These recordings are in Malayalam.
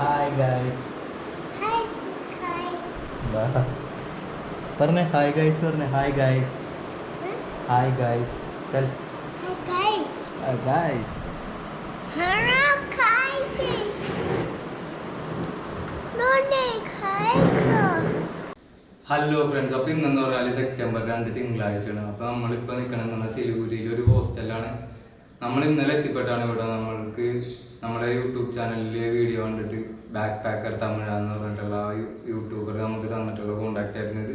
ഹായ് ഹായ് പറഞ്ഞേ ഹായ് ഗൈസ് പറഞ്ഞേ ഹായ് ഗൈസ് ഹായ് ഗൈസ് ചൽ ഹായ് ഹലോ ഫ്രണ്ട്സ് അപ്പോൾ ഇന്നെന്ന് പറഞ്ഞാൽ സെപ്റ്റംബർ രണ്ട് തിങ്കളാഴ്ചയാണ്. അപ്പോൾ നമ്മളിപ്പോൾ നിൽക്കണമെന്ന് പറഞ്ഞാൽ സിലിഗുരിയിൽ ഒരു ഹോസ്റ്റലാണ് നമ്മൾ ഇന്നലെ എത്തിപ്പെട്ടാണ് ഇവിടെ. നമ്മൾക്ക് നമ്മുടെ യൂട്യൂബ് ചാനലിലെ വീഡിയോ കണ്ടിട്ട് ബാക്ക് പാക്കർ തമിഴ എന്ന് പറഞ്ഞിട്ടുള്ള ആ യൂട്യൂബർ നമുക്ക് തന്നിട്ടുള്ള കോണ്ടാക്ട് ആയിരുന്നത്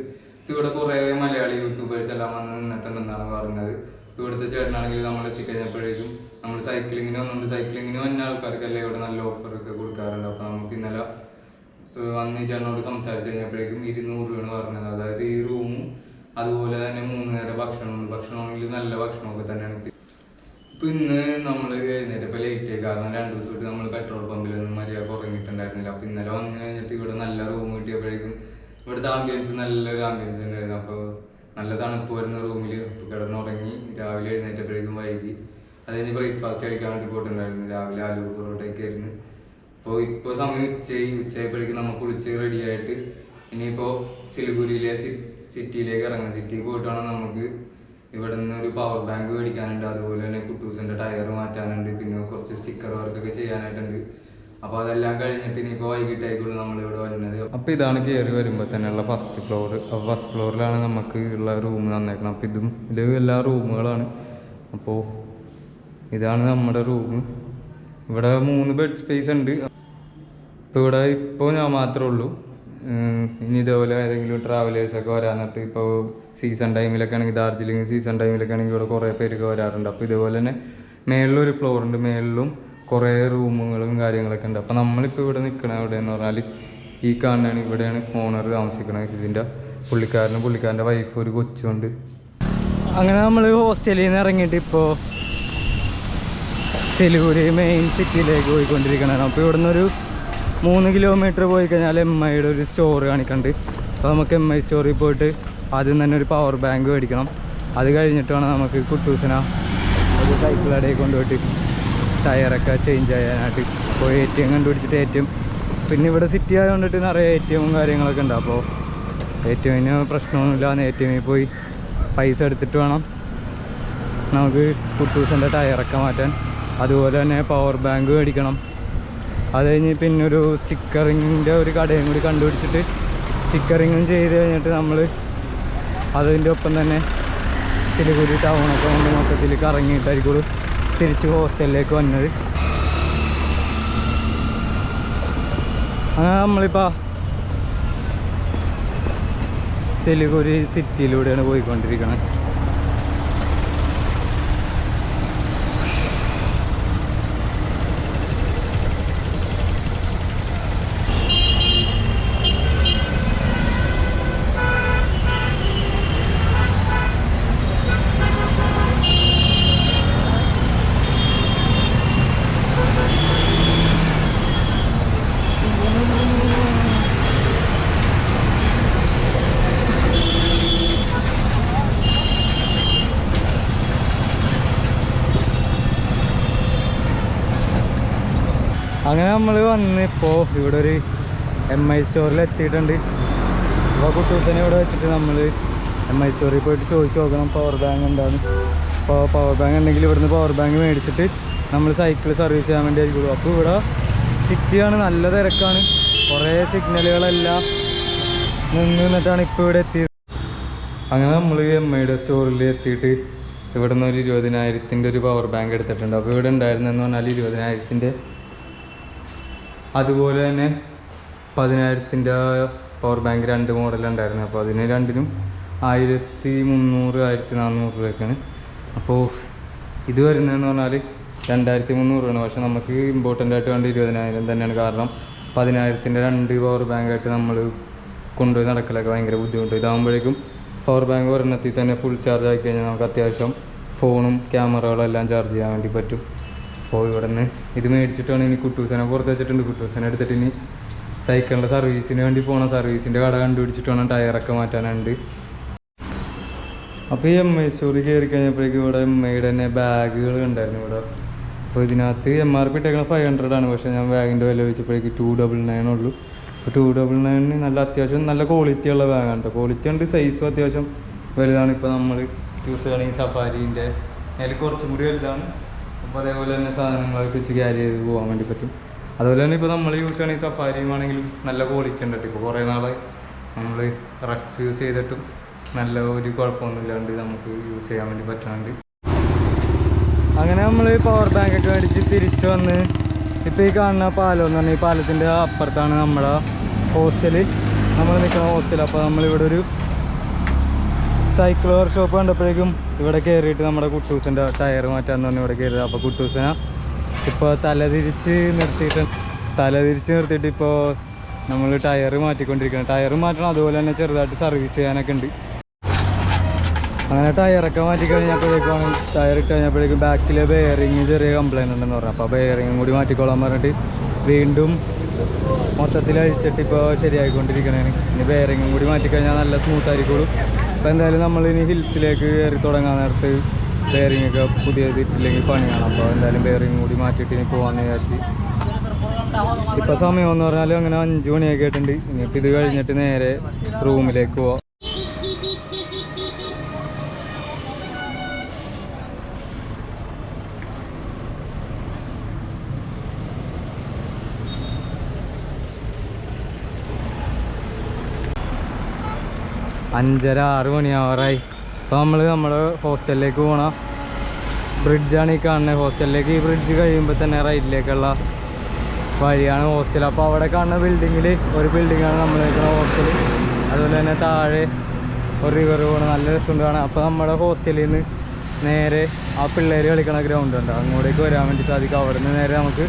ഇവിടെ കുറേ മലയാളി യൂട്യൂബേഴ്സ് എല്ലാം വന്ന് നിന്നിട്ടുണ്ടെന്നാണ് പറഞ്ഞത്. ഇവിടുത്തെ ചേട്ടനാണെങ്കിൽ നമ്മൾ എത്തിക്കഴിഞ്ഞപ്പോഴേക്കും നമ്മൾ സൈക്ലിങ്ങിന് വന്നുകൊണ്ട് സൈക്ലിങ്ങിന് വന്ന ആൾക്കാർക്കല്ലേ ഇവിടെ നല്ല ഓഫറൊക്കെ കൊടുക്കാറുണ്ട്. അപ്പോൾ നമുക്ക് ഇന്നലെ വന്ന് ചേട്ടനോട് സംസാരിച്ച് കഴിഞ്ഞപ്പോഴേക്കും ഇരുന്നൂറ് രൂപയാണ് പറഞ്ഞത്. അതായത് ഈ റൂമും അതുപോലെ തന്നെ മൂന്ന് നേരം ഭക്ഷണമുണ്ട് ഭക്ഷണമാണെങ്കിൽ നല്ല ഭക്ഷണമൊക്കെ തന്നെയാണ് ഇപ്പൊ ഇന്ന് നമ്മൾ എഴുന്നേറ്റപ്പോൾ ലേറ്റ് ആയി. കാരണം രണ്ടു ദിവസമായിട്ട് നമ്മൾ പെട്രോൾ പമ്പിലൊന്നും മര്യാദ കുറഞ്ഞിട്ടുണ്ടായിരുന്നില്ല. അപ്പൊ ഇന്നലെ വന്നു കഴിഞ്ഞിട്ട് ഇവിടെ നല്ല റൂം കിട്ടിയപ്പോഴേക്കും ഇവിടുത്തെ ആംബിയൻസ് നല്ലൊരു ആംബിയൻസ് തന്നെയായിരുന്നു. അപ്പോൾ നല്ല തണുപ്പ് വരുന്ന റൂമിൽ അപ്പോൾ കിടന്നുറങ്ങി രാവിലെ എഴുന്നേറ്റപ്പോഴേക്കും വൈകി. അത് കഴിഞ്ഞ് ബ്രേക്ക്ഫാസ്റ്റ് കഴിക്കാൻ വേണ്ടി പോയിട്ടുണ്ടായിരുന്നു. രാവിലെ ആലു പൊറോട്ടയൊക്കെ ആയിരുന്നു. അപ്പോൾ ഇപ്പോൾ സമയം ഉച്ചയായി. ഉച്ചയായപ്പോഴേക്കും നമ്മൾ കുളിച്ച് റെഡി ആയിട്ട് ഇനിയിപ്പോൾ സിലിഗുരിയിലെ സിറ്റിയിലേക്ക് ഇറങ്ങുന്നത് സിറ്റിയിൽ പോയിട്ട് വേണം നമുക്ക് ഇവിടെ നിന്ന് ഒരു പവർ ബാങ്ക് മേടിക്കാനുണ്ട്. അതുപോലെ തന്നെ കുട്ടൂസിന്റെ ടയർ മാറ്റാനുണ്ട്. പിന്നെ കുറച്ച് സ്റ്റിക്കർ വർക്കൊക്കെ ചെയ്യാനായിട്ടുണ്ട്. അപ്പോൾ അതെല്ലാം കഴിഞ്ഞിട്ട് ഇനിയിപ്പോൾ വൈകിട്ടായിക്കോളും നമ്മൾ ഇവിടെ വരുന്നത്. അപ്പോൾ ഇതാണ് കയറി വരുമ്പോൾ തന്നെയുള്ള ഫസ്റ്റ് ഫ്ലോർ ഫസ്റ്റ് ഫ്ലോറിലാണ് നമുക്ക് ഉള്ള റൂം തന്നേക്കണം. അപ്പോൾ ഇതും ഇത് എല്ലാ റൂമുകളാണ്. അപ്പോൾ ഇതാണ് നമ്മുടെ റൂം ഇവിടെ മൂന്ന് ബെഡ് സ്പേസ് ഉണ്ട്. ഇപ്പോൾ ഇവിടെ ഇപ്പോൾ ഞാൻ മാത്രമേ ഉള്ളൂ. ഇനി ഇതേപോലെ ഏതെങ്കിലും ട്രാവലേഴ്സ് ഒക്കെ വരാൻ നേരത്ത് ഇപ്പോൾ സീസൺ ടൈമിലൊക്കെ ആണെങ്കിൽ ദാർജിലിംഗ് സീസൺ ടൈമിലൊക്കെ ആണെങ്കിൽ ഇവിടെ കുറേ പേരൊക്കെ വരാറുണ്ട്. അപ്പോൾ ഇതേപോലെ തന്നെ മേളിലൊരു ഫ്ലോർ ഉണ്ട്. മേളിലും കുറേ റൂമുകളും കാര്യങ്ങളൊക്കെ ഉണ്ട്. അപ്പോൾ നമ്മളിപ്പോൾ ഇവിടെ നിൽക്കണ എവിടെ എന്ന് പറഞ്ഞാൽ ഈ കാണുന്നതാണ്. ഇവിടെയാണ് ഓണർ താമസിക്കുന്നത് ഇതിന്റെ പുള്ളിക്കാരനും പുള്ളിക്കാരന്റെ വൈഫ് ഒരു കൊച്ചുണ്ട്. അങ്ങനെ നമ്മൾ ഹോസ്റ്റലിൽ നിന്ന് ഇറങ്ങിയിട്ട് ഇപ്പോൾ സിലിഗുരി മെയിൻ സിറ്റിയിലേക്ക് പോയിക്കൊണ്ടിരിക്കണം അപ്പോൾ ഇവിടുന്ന് ഒരു മൂന്ന് കിലോമീറ്റർ പോയി കഴിഞ്ഞാൽ എം ഐയുടെ ഒരു സ്റ്റോർ കാണിക്കുന്നുണ്ട് അപ്പോൾ നമുക്ക് എം ഐ സ്റ്റോറിൽ പോയിട്ട് ആദ്യം തന്നെ ഒരു പവർ ബാങ്ക് മേടിക്കണം. അത് കഴിഞ്ഞിട്ട് വേണം നമുക്ക് കുട്ടൂസിന ഒരു സൈക്കിൾ കടയിൽ കൊണ്ടുപോയിട്ട് ടയറൊക്കെ ചേഞ്ച് ചെയ്യാനായിട്ട്. പോയി എ ടി എം കണ്ടുപിടിച്ചിട്ട് എ ടി എം പിന്നെ ഇവിടെ സിറ്റി ആയതുകൊണ്ടിട്ട് നിറയെ എ ടി എമ്മും കാര്യങ്ങളൊക്കെ ഉണ്ട്. അപ്പോൾ എ ടി എമ്മിന് പ്രശ്നമൊന്നുമില്ല. എ ടി എമ്മിൽ പോയി പൈസ എടുത്തിട്ട് വേണം നമുക്ക് കുട്ടൂസിന്റെ ടയറൊക്കെ മാറ്റാൻ. അതുപോലെ തന്നെ പവർ ബാങ്ക് മേടിക്കണം. അത് കഴിഞ്ഞ് പിന്നെ ഒരു സ്റ്റിക്കറിങ്ങിന്റെ ഒരു കടയും കൂടി കണ്ടുപിടിച്ചിട്ട് സ്റ്റിക്കറിങ്ങും ചെയ്ത് കഴിഞ്ഞിട്ട് നമ്മൾ അതിന്റെ ഒപ്പം തന്നെ ചിലകുരി ടൗണൊക്കെ കൊണ്ട് മൊത്തത്തിൽ കറങ്ങിയിട്ടായിരിക്കും തിരിച്ച് ഹോസ്റ്റലിലേക്ക് വന്നത്. അങ്ങനെ നമ്മളിപ്പോൾ സിലിഗുരി സിറ്റിയിലൂടെയാണ് പോയിക്കൊണ്ടിരിക്കുന്നത് നമ്മൾ വന്നിപ്പോൾ ഇവിടെ ഒരു എം ഐ സ്റ്റോറിൽ എത്തിയിട്ടുണ്ട്. അപ്പോൾ കുട്ടൂസിനെ ഇവിടെ വെച്ചിട്ട് നമ്മൾ എം ഐ സ്റ്റോറിൽ പോയിട്ട് ചോദിച്ചു നോക്കണം പവർ ബാങ്ക് എന്താണ് അപ്പോൾ പവർ ബാങ്ക് ഉണ്ടെങ്കിൽ ഇവിടുന്ന് പവർ ബാങ്ക് മേടിച്ചിട്ട് നമ്മൾ സൈക്കിൾ സർവീസ് ചെയ്യാൻ വേണ്ടി ആയിരിക്കുള്ളൂ അപ്പോൾ ഇവിടെ സിറ്റിയാണ് നല്ല തിരക്കാണ്. കുറേ സിഗ്നലുകളെല്ലാം നിന്ന് നിന്നിട്ടാണ് ഇപ്പോൾ ഇവിടെ എത്തിയത്. അങ്ങനെ നമ്മൾ എം ഐയുടെ സ്റ്റോറിൽ എത്തിയിട്ട് ഇവിടെ നിന്ന് ഒരു ഇരുപതിനായിരത്തിന്റെ ഒരു പവർ ബാങ്ക് എടുത്തിട്ടുണ്ട്. അപ്പോൾ ഇവിടെ ഉണ്ടായിരുന്നെന്ന് പറഞ്ഞാൽ ഇരുപതിനായിരത്തിന്റെ അതുപോലെ തന്നെ പതിനായിരത്തിന്റെ പവർ ബാങ്ക് രണ്ട് മോഡലുണ്ടായിരുന്നു അപ്പോൾ അതിന് രണ്ടിനും ആയിരത്തി മുന്നൂറ് ആയിരത്തി നാനൂറ് രൂപയൊക്കെയാണ്. അപ്പോൾ ഇത് വരുന്നതെന്ന് പറഞ്ഞാൽ രണ്ടായിരത്തി മുന്നൂറ് രൂപയാണ് പക്ഷെ നമുക്ക് ഇമ്പോർട്ടന്റ് ആയിട്ട് വേണ്ട ഇരുപതിനായിരം തന്നെയാണ്. കാരണം പതിനായിരത്തിന്റെ രണ്ട് പവർ ബാങ്കായിട്ട് നമ്മൾ കൊണ്ടുപോയി നടക്കലൊക്കെ ഭയങ്കര ബുദ്ധിമുട്ട്. ഇതാകുമ്പോഴേക്കും പവർ ബാങ്ക് ഒരെണ്ണത്തിൽ തന്നെ ഫുൾ ചാർജ് ആക്കി കഴിഞ്ഞാൽ നമുക്ക് അത്യാവശ്യം ഫോണും ക്യാമറകളും എല്ലാം ചാർജ് ചെയ്യാൻ വേണ്ടി പറ്റും. അപ്പോൾ ഇവിടെ നിന്ന് ഇത് മേടിച്ചിട്ടാണ് ഇനി കുട്ടൂസനെ പുറത്ത് വെച്ചിട്ടുണ്ട്. കുട്ടൂസനെ എടുത്തിട്ട് ഇനി സൈക്കിളിന്റെ സർവീസിന് വേണ്ടി പോകണം സർവീസിന്റെ കട കണ്ടുപിടിച്ചിട്ട് വേണം ടയറൊക്കെ മാറ്റാനുണ്ട് അപ്പോൾ ഈ എം ഐ സ്റ്റോറിൽ കയറി കഴിഞ്ഞപ്പോഴേക്കും ഇവിടെ എം ഐയുടെ തന്നെ ബാഗുകൾ ഉണ്ടായിരുന്നു ഇവിടെ. അപ്പോൾ ഇതിനകത്ത് എം ആർ പി ഇട്ടേക്കണ ഫൈവ് ഹൺഡ്രഡ് ആണ്. പക്ഷേ ഞാൻ ബാഗിന്റെ വില വെച്ചപ്പോഴേക്ക് ടു ഡബിൾ നയൻ ഉള്ളൂ. അപ്പോൾ ടു ഡബിൾ നയനിന് നല്ല അത്യാവശ്യം നല്ല ക്വാളിറ്റി ഉള്ള ബാഗാണ് കേട്ടോ ക്വാളിറ്റി ഉണ്ട് സൈസും അത്യാവശ്യം വലുതാണ്. ഇപ്പോൾ നമ്മൾ യൂസ് ചെയ്യണമെങ്കിൽ സഫാരീന്റെ അതിൽ കുറച്ചും കൂടി വലുതാണ്. അപ്പോൾ അതേപോലെ തന്നെ സാധനങ്ങളൊക്കെ വെച്ച് ക്യാരി ചെയ്ത് പോകാൻ വേണ്ടി പറ്റും. അതുപോലെ തന്നെ ഇപ്പോൾ നമ്മൾ യൂസ് ചെയ്യണമെങ്കിൽ സഫാരിയും ആണെങ്കിലും നല്ല ക്വാളിറ്റി ഉണ്ട് ഇപ്പോൾ കുറേ നാളെ നമ്മൾ റഫ് യൂസ് ചെയ്തിട്ടും നല്ല ഒരു കുഴപ്പമൊന്നുമില്ലാണ്ട് നമുക്ക് യൂസ് ചെയ്യാൻ വേണ്ടി പറ്റുന്നുണ്ട്. അങ്ങനെ നമ്മൾ പവർ ബാങ്ക് ഒക്കെ മേടിച്ച് തിരിച്ചു വന്ന് ഇപ്പോൾ ഈ കാണുന്ന പാലം എന്ന് പറഞ്ഞാൽ ഈ പാലത്തിന്റെ അപ്പുറത്താണ് നമ്മുടെ ഹോസ്റ്റൽ നമ്മൾ നിൽക്കുന്ന ഹോസ്റ്റൽ അപ്പോൾ നമ്മളിവിടെ ഒരു സൈക്കിൾ വർക്ക്ഷോപ്പ് കണ്ടപ്പോഴേക്കും ഇവിടെ കയറിയിട്ട് നമ്മുടെ കുട്ടൂസിന്റെ ടയർ മാറ്റാന്ന് പറഞ്ഞു ഇവിടെ കയറിയത് അപ്പോൾ കുട്ടൂസിനെ ഇപ്പോൾ തലതിരിച്ച് നിർത്തിയിട്ട് തലതിരിച്ച് നിർത്തിയിട്ട് ഇപ്പോൾ നമ്മൾ ടയർ മാറ്റിക്കൊണ്ടിരിക്കുകയാണ്. ടയർ മാറ്റണം അതുപോലെ തന്നെ ചെറുതായിട്ട് സർവീസ് ചെയ്യാനൊക്കെ ഉണ്ട്. അങ്ങനെ ടയറൊക്കെ മാറ്റി കഴിഞ്ഞപ്പോഴേക്കാണ് ടയർ ഇട്ട് കഴിഞ്ഞപ്പോഴേക്കും ബാക്കിലെ ബെയറിങ് ചെറിയ കംപ്ലൈന്റ് ഉണ്ടെന്ന് പറഞ്ഞു. അപ്പോൾ ബെയറിങ്ങും കൂടി മാറ്റിക്കോളാൻ പറഞ്ഞിട്ട് വീണ്ടും മൊത്തത്തിൽ അഴിച്ചിട്ട് ഇപ്പോൾ ശരിയായിക്കൊണ്ടിരിക്കണേ ഇനി ബെയറിങ്ങും കൂടി മാറ്റിക്കഴിഞ്ഞാൽ നല്ല സ്മൂത്ത് ആയിരിക്കുള്ളൂ. അപ്പോൾ എന്തായാലും നമ്മളിനി ഹിൽസിലേക്ക് കയറി തുടങ്ങാൻ നേരത്ത് ബെയറിംഗ് ഒക്കെ പുതിയത് ഇട്ടില്ലെങ്കിൽ പണിയാണ്. അപ്പോൾ എന്തായാലും ബെയറിംഗ് കൂടി മാറ്റിയിട്ട് ഇനി പോകാമെന്ന് വിചാരിച്ച്. ഇപ്പോൾ സമയം എന്ന് പറഞ്ഞാൽ അങ്ങനെ അഞ്ച് മണിയൊക്കെ ആയിട്ടുണ്ട്. ഇനിയിപ്പോൾ ഇത് കഴിഞ്ഞിട്ട് നേരെ റൂമിലേക്ക് പോവാം. അഞ്ചര ആറ് മണിയാവാറായി. അപ്പോൾ നമ്മൾ നമ്മുടെ ഹോസ്റ്റലിലേക്ക് പോകണം ബ്രിഡ്ജാണ് ഈ കാണുന്നത് ഹോസ്റ്റലിലേക്ക് ഈ ബ്രിഡ്ജ് കഴിയുമ്പോൾ തന്നെ റൈറ്റിലേക്കുള്ള വഴിയാണ് ഹോസ്റ്റൽ അപ്പോൾ അവിടെ കാണുന്ന ബിൽഡിങ്ങിൽ ഒരു ബിൽഡിങ്ങാണ് നമ്മൾ നിൽക്കുന്ന ഹോസ്റ്റൽ അതുപോലെ തന്നെ താഴെ ഒരു റിവർ പോകണം നല്ല രസമുണ്ട് കാണാം അപ്പോൾ നമ്മുടെ ഹോസ്റ്റലിൽ നിന്ന് നേരെ ആ പിള്ളേർ കളിക്കണ ഗ്രൗണ്ട് ഉണ്ട് അങ്ങോട്ടേക്ക് വരാൻ വേണ്ടി സാധിക്കും. അവിടെ നിന്ന് നേരെ നമുക്ക്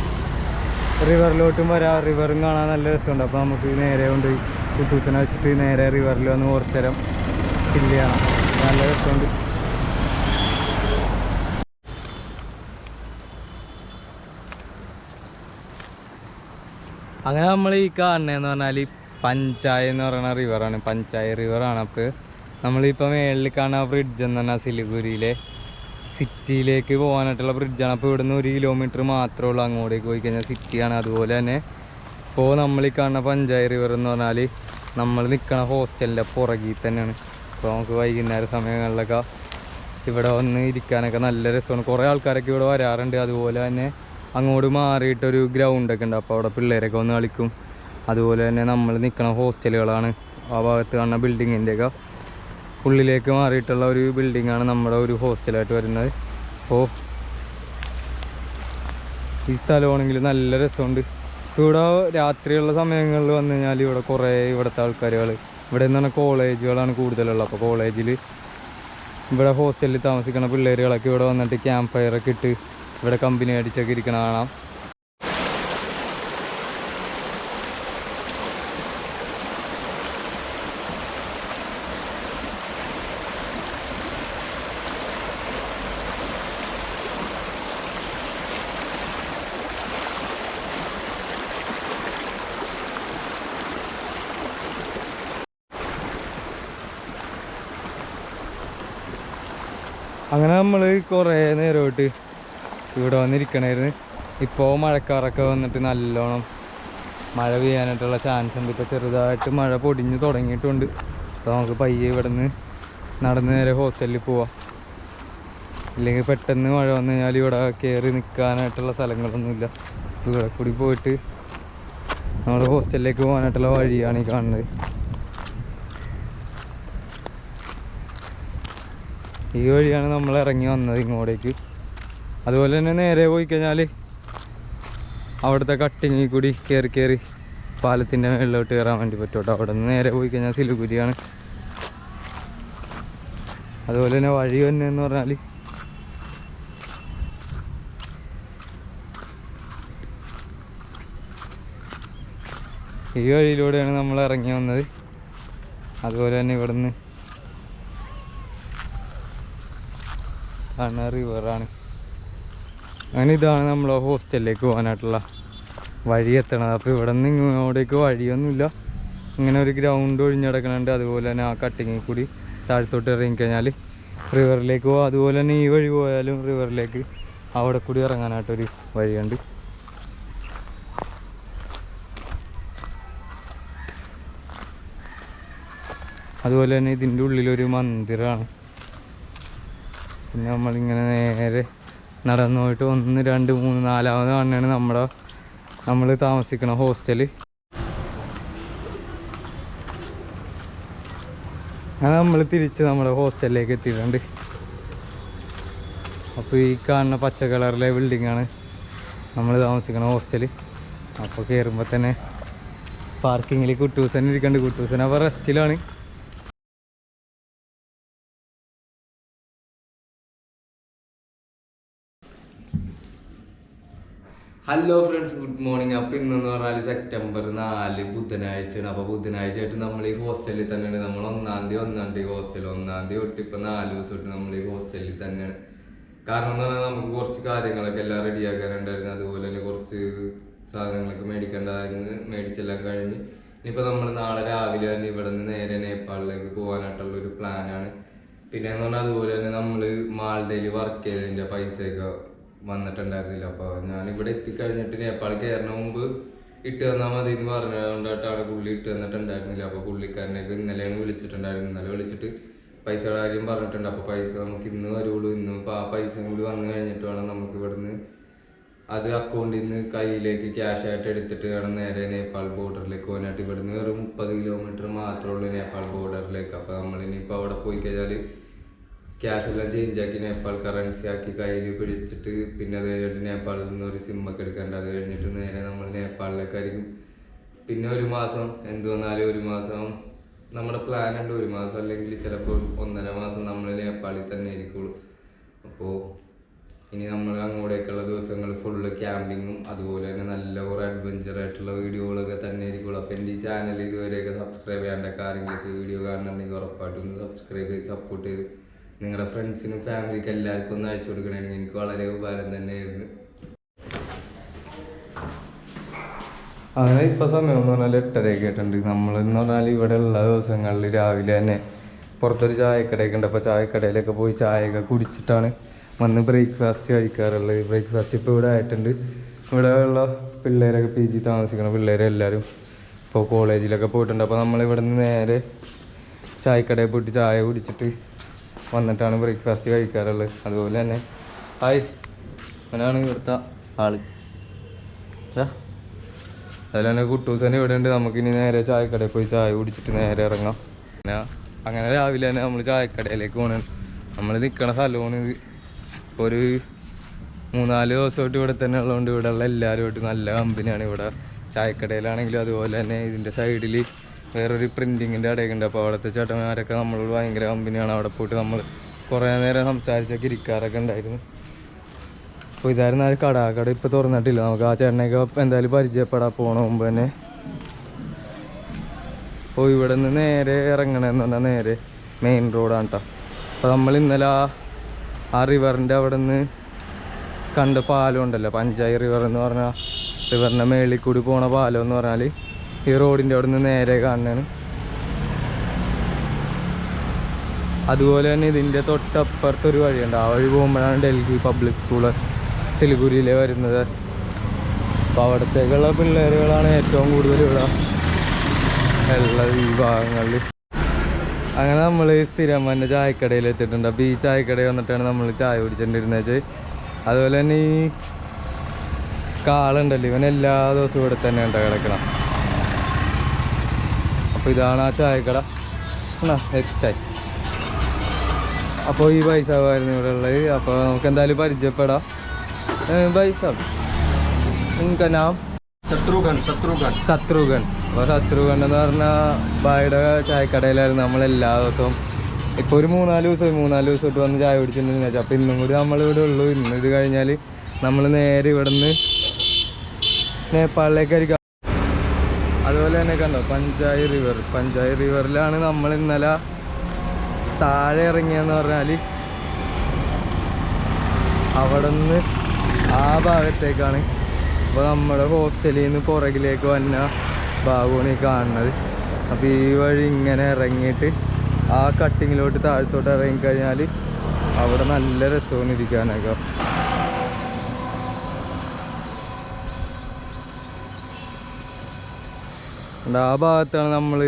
റിവറിലോട്ടും വരാം. റിവറും കാണാൻ നല്ല രസമുണ്ട്. അപ്പോൾ നമുക്ക് നേരെ കൊണ്ട് കുട്ടൂസിനെ വെച്ചിട്ട് നേരെ റിവറിൽ വന്ന് കുറച്ച് നേരം ചില്ല് ചെയ്യണം. നല്ല രസമുണ്ട്. അങ്ങനെ നമ്മൾ ഈ കാണുന്നതെന്ന് പറഞ്ഞാൽ പഞ്ചായ എന്ന് പറയുന്ന റിവറാണ് പഞ്ചായ റിവറാണ് അപ്പോൾ നമ്മളിപ്പോൾ മേളിൽ കാണുന്ന ബ്രിഡ്ജ് എന്ന് പറഞ്ഞാൽ സിലിഗുരിയിലെ സിറ്റിയിലേക്ക് പോകാനായിട്ടുള്ള ബ്രിഡ്ജാണ് അപ്പോൾ ഇവിടുന്ന് ഒരു കിലോമീറ്റർ മാത്രമേ ഉള്ളൂ അങ്ങോട്ടേക്ക് പോയി കഴിഞ്ഞാൽ സിറ്റിയാണ് അതുപോലെ തന്നെ ഇപ്പോൾ നമ്മൾ ഈ കാണുന്ന പഞ്ചായ റിവർ എന്ന് പറഞ്ഞാൽ നമ്മൾ നിൽക്കണ ഹോസ്റ്റലിന്റെ പുറകിൽ തന്നെയാണ്. അപ്പോൾ നമുക്ക് വൈകുന്നേര സമയങ്ങളിലൊക്കെ ഇവിടെ വന്ന് ഇരിക്കാനൊക്കെ നല്ല രസമാണ്. കുറേ ആൾക്കാരൊക്കെ ഇവിടെ വരാറുണ്ട്. അതുപോലെ തന്നെ അങ്ങോട്ട് മാറിയിട്ടൊരു ഗ്രൗണ്ടൊക്കെ ഉണ്ട്. അപ്പോൾ അവിടെ പിള്ളേരൊക്കെ വന്ന് കളിക്കും. അതുപോലെ തന്നെ നമ്മൾ നിൽക്കണ ഹോസ്റ്റലുകളാണ്. ആ ഭാഗത്ത് കാണുന്ന ബിൽഡിങ്ങിന്റെയൊക്കെ ഉള്ളിലേക്ക് മാറിയിട്ടുള്ള ഒരു ബിൽഡിങ്ങാണ് നമ്മുടെ ഒരു ഹോസ്റ്റലായിട്ട് വരുന്നത്. അപ്പോൾ ഈ സ്ഥലമാണെങ്കിൽ നല്ല രസമുണ്ട്. ഇവിടെ രാത്രിയുള്ള സമയങ്ങളിൽ വന്നു കഴിഞ്ഞാൽ ഇവിടെ കുറേ ഇവിടുത്തെ ആൾക്കാരുകൾ ഇവിടെ നിന്ന് പറഞ്ഞാൽ കോളേജുകളാണ് കൂടുതലുള്ളത്. അപ്പോൾ കോളേജിൽ ഇവിടെ ഹോസ്റ്റലിൽ താമസിക്കുന്ന പിള്ളേരുകളൊക്കെ ഇവിടെ വന്നിട്ട് ക്യാമ്പ് ഫയറൊക്കെ ഇട്ട് ഇവിടെ കമ്പനി അടിച്ചൊക്കെ ഇരിക്കണ കാണാം. അങ്ങനെ നമ്മൾ കുറേ നേരമായിട്ട് ഇവിടെ വന്നിരിക്കണായിരുന്നു. ഇപ്പോൾ മഴക്കാറൊക്കെ വന്നിട്ട് നല്ലോണം മഴ പെയ്യാനായിട്ടുള്ള ചാൻസ് ഉണ്ട്. ഇപ്പോൾ ചെറുതായിട്ട് മഴ പൊടിഞ്ഞ് തുടങ്ങിയിട്ടുണ്ട്. അപ്പോൾ നമുക്ക് പയ്യെ ഇവിടെ നിന്ന് നടന്ന് നേരെ ഹോസ്റ്റലിൽ പോവാം. ഇല്ലെങ്കിൽ പെട്ടെന്ന് മഴ വന്നു കഴിഞ്ഞാൽ ഇവിടെ കയറി നിൽക്കാനായിട്ടുള്ള സ്ഥലങ്ങളൊന്നുമില്ല. ഇവിടെ കൂടി പോയിട്ട് നമ്മുടെ ഹോസ്റ്റലിലേക്ക് പോകാനായിട്ടുള്ള വഴിയാണ് ഈ കാണുന്നത്. ഈ വഴിയാണ് നമ്മൾ ഇറങ്ങി വന്നത് ഇങ്ങോട്ടേക്ക്. അതുപോലെ തന്നെ നേരെ പോയി കഴിഞ്ഞാൽ അവിടുത്തെ കട്ടിങ്ങിൽ കൂടി കയറി കയറി പാലത്തിന്റെ മുകളിലോട്ട് കയറാൻ വേണ്ടി പറ്റും കേട്ടോ. അവിടെ നിന്ന് നേരെ പോയി കഴിഞ്ഞാൽ സിലുഗുരിയാണ്. അതുപോലെ തന്നെ വഴി തന്നെ എന്ന് പറഞ്ഞാൽ ഈ വഴിയിലൂടെയാണ് നമ്മൾ ഇറങ്ങി വന്നത്. അതുപോലെ തന്നെ ഇവിടുന്ന് ആണ് റിവറാണ് അങ്ങനെ ഇതാണ് നമ്മളെ ഹോസ്റ്റലിലേക്ക് പോകാനായിട്ടുള്ള വഴി എത്തണത്. അപ്പോൾ ഇവിടെ നിന്ന് ഇങ്ങോട്ടേക്ക് വഴിയൊന്നുമില്ല. ഇങ്ങനെ ഒരു ഗ്രൗണ്ട് ഒഴിഞ്ഞിടക്കണുണ്ട് അതുപോലെ തന്നെ ആ കട്ടിങ്ങിൽ കൂടി താഴത്തോട്ട് ഇറങ്ങിക്കഴിഞ്ഞാൽ റിവറിലേക്ക് പോകാം അതുപോലെ തന്നെ ഈ വഴി പോയാലും റിവറിലേക്ക് അവിടെ കൂടി ഇറങ്ങാനായിട്ടൊരു വഴിയുണ്ട്. അതുപോലെ തന്നെ ഇതിന്റെ ഉള്ളിലൊരു മന്ദിരമാണ്. പിന്നെ നമ്മളിങ്ങനെ നേരെ നടന്നു പോയിട്ട് ഒന്ന് രണ്ട് മൂന്ന് നാലാമത് വണ്ണാണ് നമ്മുടെ നമ്മൾ താമസിക്കണ ഹോസ്റ്റൽ. അങ്ങനെ നമ്മൾ തിരിച്ച് നമ്മുടെ ഹോസ്റ്റലിലേക്ക് എത്തിയിട്ടുണ്ട്. അപ്പോൾ ഈ കാണുന്ന പച്ച കളറിലെ ബിൽഡിങ്ങാണ് നമ്മൾ താമസിക്കുന്ന ഹോസ്റ്റൽ. അപ്പോൾ കയറുമ്പോൾ തന്നെ പാർക്കിങ്ങിൽ കുട്ടൂസൻ ഇരിക്കുന്നുണ്ട് കുട്ടൂസൻ അപ്പോൾ റെസ്റ്റിലാണ് ഹലോ ഫ്രണ്ട്സ് ഗുഡ് മോർണിംഗ് അപ്പൊ ഇന്നെന്ന് പറഞ്ഞാൽ സെപ്റ്റംബർ നാല് ബുധനാഴ്ചയാണ്. അപ്പോൾ ബുധനാഴ്ച ആയിട്ട് നമ്മൾ ഈ ഹോസ്റ്റലിൽ തന്നെയാണ്. നമ്മൾ ഒന്നാം തീയതി ഒന്നാം തീയതി ഹോസ്റ്റൽ ഒന്നാം തീയതി തൊട്ട് ഇപ്പം നാല് ദിവസം തൊട്ട് നമ്മൾ ഈ ഹോസ്റ്റലിൽ തന്നെയാണ്. കാരണം എന്ന് പറഞ്ഞാൽ നമുക്ക് കുറച്ച് കാര്യങ്ങളൊക്കെ എല്ലാം റെഡിയാക്കാനുണ്ടായിരുന്നു അതുപോലെ തന്നെ കുറച്ച് സാധനങ്ങളൊക്കെ മേടിക്കേണ്ടതായിരുന്നു. മേടിച്ചെല്ലാം കഴിഞ്ഞ് ഇനിയിപ്പോൾ നമ്മൾ നാളെ രാവിലെ തന്നെ ഇവിടെ നിന്ന് നേരെ നേപ്പാളിലേക്ക് പോകാനായിട്ടുള്ള ഒരു പ്ലാനാണ് പിന്നെ എന്ന് പറഞ്ഞാൽ അതുപോലെ തന്നെ നമ്മൾ മാൾഡയിൽ വർക്ക് ചെയ്തതിന്റെ പൈസയൊക്കെ വന്നിട്ടുണ്ടായിരുന്നില്ല. അപ്പോൾ ഞാൻ ഇവിടെ എത്തിക്കഴിഞ്ഞിട്ട് നേപ്പാൾ കയറുന്ന മുമ്പ് ഇട്ട് തന്നാൽ മതി എന്ന് പറഞ്ഞുകൊണ്ടായിട്ടാണ് പുള്ളി ഇട്ട് തന്നിട്ടുണ്ടായിരുന്നില്ല. അപ്പോൾ പുള്ളിക്കാരനേക്ക് ഇന്നലെയാണ് വിളിച്ചിട്ടുണ്ടായിരുന്നു ഇന്നലെ വിളിച്ചിട്ട് പൈസയുടെ കാര്യം പറഞ്ഞിട്ടുണ്ട്. അപ്പോൾ പൈസ നമുക്ക് ഇന്ന് വരുള്ളൂ. ഇന്ന് ഇപ്പോൾ ആ പൈസ കൂടി വന്നു കഴിഞ്ഞിട്ട് വേണം നമുക്ക് ഇവിടുന്ന് അത് അക്കൗണ്ടിൽ നിന്ന് കയ്യിലേക്ക് ക്യാഷ് ആയിട്ട് എടുത്തിട്ട് വേണം നേരെ നേപ്പാൾ ബോർഡറിലേക്ക് പോകാനായിട്ട്. ഇവിടുന്ന് വെറും മുപ്പത് കിലോമീറ്റർ മാത്രമേ ഉള്ളൂ നേപ്പാൾ ബോർഡറിലേക്ക് അപ്പോൾ നമ്മൾ ഇനിയിപ്പോൾ അവിടെ പോയി കഴിഞ്ഞാൽ ക്യാഷ് എല്ലാം ചേഞ്ച് ആക്കി നേപ്പാൾ കറൻസി ആക്കി കയ്യിൽ പിടിച്ചിട്ട് പിന്നെ അത് കഴിഞ്ഞിട്ട് നേപ്പാളിൽ നിന്ന് ഒരു സിമ്മൊക്കെ എടുക്കേണ്ട അത് കഴിഞ്ഞിട്ട് നേരെ നമ്മൾ നേപ്പാളിലേക്കായിരിക്കും. പിന്നെ ഒരു മാസം എന്ത് വന്നാലും ഒരു മാസം നമ്മുടെ പ്ലാൻ ഉണ്ട് ഒരു മാസം അല്ലെങ്കിൽ ചിലപ്പോൾ ഒന്നര മാസം നമ്മൾ നേപ്പാളിൽ തന്നെ ആയിരിക്കുള്ളൂ. അപ്പോൾ ഇനി നമ്മൾ അങ്ങോട്ടേക്കുള്ള ദിവസങ്ങൾ ഫുള്ള് ക്യാമ്പിങ്ങും അതുപോലെ തന്നെ നല്ല കുറേ അഡ്വഞ്ചർ ആയിട്ടുള്ള വീഡിയോകളൊക്കെ തന്നെ ആയിരിക്കുള്ളൂ. അപ്പോൾ എന്റെ ഈ ചാനൽ ഇതുവരെയൊക്കെ സബ്സ്ക്രൈബ് ചെയ്യാണ്ടൊക്കെ കാര്യങ്ങളൊക്കെ വീഡിയോ കാണണമെങ്കിൽ ഉറപ്പായിട്ടും സബ്സ്ക്രൈബ് ചെയ്ത് സപ്പോർട്ട് ചെയ്ത് നിങ്ങളുടെ ഫ്രണ്ട്സിനും ഫാമിലിക്കും എല്ലാവർക്കും ഒന്ന് അയച്ചു കൊടുക്കണമെങ്കിൽ എനിക്ക് വളരെ ഉപകാരം തന്നെയായിരുന്നു. അങ്ങനെ ഇപ്പോൾ സമയം എന്ന് പറഞ്ഞാൽ എട്ടരയൊക്കെ ആയിട്ടുണ്ട്. നമ്മളെന്ന് പറഞ്ഞാൽ ഇവിടെ ഉള്ള ദിവസങ്ങളിൽ രാവിലെ തന്നെ പുറത്തൊരു ചായക്കടയൊക്കെ ഉണ്ട്. അപ്പോൾ ചായക്കടയിലൊക്കെ പോയി ചായയൊക്കെ കുടിച്ചിട്ടാണ് വന്ന് ബ്രേക്ക്ഫാസ്റ്റ് കഴിക്കാറുള്ളത്. ബ്രേക്ക്ഫാസ്റ്റ് ഇപ്പോൾ ഇവിടെ ആയിട്ടുണ്ട്. ഇവിടെ ഉള്ള പിള്ളേരൊക്കെ പി ജി താമസിക്കുന്ന പിള്ളേരെല്ലാവരും ഇപ്പോൾ കോളേജിലൊക്കെ പോയിട്ടുണ്ട്. അപ്പോൾ നമ്മളിവിടെ നിന്ന് നേരെ ചായക്കടയിൽ പോയിട്ട് ചായ കുടിച്ചിട്ട് വന്നിട്ടാണ് ബ്രേക്ക്ഫാസ്റ്റ് കഴിക്കാറുള്ളത്. അതുപോലെ തന്നെ ഹായ്. അവനാണ് ഇവിടുത്തെ ആൾ. അതുപോലെ തന്നെ കുട്ടൂസനെ ഇവിടെ ഉണ്ട്. നമുക്കിനി നേരെ ചായക്കടയിൽ പോയി ചായ കുടിച്ചിട്ട് നേരെ ഇറങ്ങാം. പിന്നെ അങ്ങനെ രാവിലെ തന്നെ നമ്മൾ ചായക്കടയിലേക്ക് പോകണം നമ്മൾ നിൽക്കണ സ്ഥലമാണ് ഇത്. ഒരു മൂന്നാൽ ദിവസമായിട്ട് ഇവിടെ തന്നെ ഉള്ളതുകൊണ്ട് ഇവിടെയുള്ള എല്ലാവരുമായിട്ട് നല്ല കമ്പനിയാണ് ഇവിടെ ചായക്കടയിലാണെങ്കിലും അതുപോലെ തന്നെ ഇതിന്റെ സൈഡിൽ വേറൊരു പ്രിന്റിങ്ങിന്റെ കടയൊക്കെ ഉണ്ട് അപ്പോൾ അവിടുത്തെ ചേട്ടന്മാരൊക്കെ നമ്മളോട് ഭയങ്കര കമ്പനിയാണ് അവിടെ പോയിട്ട് നമ്മൾ കുറേ നേരം സംസാരിച്ചൊക്കെ ഇരിക്കാറൊക്കെ ഉണ്ടായിരുന്നു. അപ്പോൾ ഇതായിരുന്നു ആ കട. കട ഇപ്പോൾ തുറന്നിട്ടില്ല. നമുക്ക് ആ ചേട്ടനെയൊക്കെ എന്തായാലും പരിചയപ്പെടാൻ പോണ മുമ്പ് തന്നെ. അപ്പോൾ ഇവിടെ നിന്ന് നേരെ ഇറങ്ങണമെന്ന് പറഞ്ഞാൽ നേരെ മെയിൻ റോഡാണ് കേട്ടോ അപ്പോൾ നമ്മൾ ഇന്നലെ ആ ആ റിവറിന്റെ അവിടെ നിന്ന് കണ്ട പാലം ഉണ്ടല്ലോ. പഞ്ചായി റിവർ എന്ന് പറഞ്ഞാൽ റിവറിന്റെ മേളിൽ കൂടി പോണ പാലം എന്ന് പറഞ്ഞാൽ ഈ റോഡിന്റെ അവിടെ നിന്ന് നേരെ കാണുന്നതാണ്. അതുപോലെ തന്നെ ഇതിന്റെ തൊട്ടപ്പുറത്ത് ഒരു വഴിയുണ്ട്. ആ വഴി പോകുമ്പോഴാണ് ഡൽഹി പബ്ലിക് സ്കൂൾ സിലിഗുരിയിലെ വരുന്നത്. അപ്പോൾ അവിടത്തേക്കുള്ള പിള്ളേരുകളാണ് ഏറ്റവും കൂടുതൽ ഇവിടെ എല്ലാ ഈ ഭാഗങ്ങളിൽ. അങ്ങനെ നമ്മൾ സ്ഥിരം തന്നെ ചായക്കടയിൽ എത്തിയിട്ടുണ്ട്. അപ്പോൾ ഈ ചായക്കടയിൽ വന്നിട്ടാണ് നമ്മൾ ചായ കുടിച്ചിട്ടുണ്ടിരുന്നത് അതുപോലെ തന്നെ ഈ കാളുണ്ടല്ലോ ഇവൻ എല്ലാ ദിവസവും ഇവിടെ തന്നെ ഉണ്ട് കിടക്കണം അപ്പോൾ ഇതാണ് ആ ചായക്കട. എന്നാ ചായ. അപ്പോൾ ഈ പൈസ ആയിരുന്നു ഇവിടെ ഉള്ളത്. അപ്പോൾ നമുക്ക് എന്തായാലും പരിചയപ്പെടാം. പൈസ നിങ്ങൾക്ക് നാം ശത്രുഘൻ ശത്രുഘൻ. ശത്രുഘൻ. അപ്പോൾ ശത്രുഘൻ എന്ന് പറഞ്ഞാൽ ബായുടെ ചായക്കടയിലായിരുന്നു നമ്മൾ എല്ലാ ദിവസവും. ഇപ്പോൾ ഒരു മൂന്നാൽ ദിവസം മൂന്നാൽ ദിവസമായിട്ട് വന്ന് ചായ കുടിച്ചിട്ടുണ്ടെന്ന് വെച്ചാൽ അപ്പോൾ ഇന്നും കൂടി നമ്മളിവിടെ ഉള്ളൂ. ഇന്ന് ഇത് കഴിഞ്ഞാൽ നമ്മൾ നേരെ ഇവിടെ നിന്ന് നേപ്പാളിലേക്കായിരിക്കും. അതുപോലെ തന്നെ കണ്ടോ പഞ്ചായ റിവർ പഞ്ചായ റിവറിലാണ് നമ്മൾ ഇന്നലെ താഴെ ഇറങ്ങിയെന്ന് പറഞ്ഞാൽ അവിടെ നിന്ന് ആ ഭാഗത്തേക്കാണ്. അപ്പോൾ നമ്മുടെ ഹോസ്റ്റലിൽ നിന്ന് പുറകിലേക്ക് വന്ന ഭാഗമാണ് ഈ കാണുന്നത്. അപ്പോൾ ഈ വഴി ഇങ്ങനെ ഇറങ്ങിയിട്ട് ആ കട്ടിങ്ങിലോട്ട് താഴത്തോട്ട് ഇറങ്ങിക്കഴിഞ്ഞാൽ അവിടെ നല്ല രസമാണ് ഇരിക്കാനൊക്കെ. ഉണ്ട്. ആ ഭാഗത്താണ് നമ്മൾ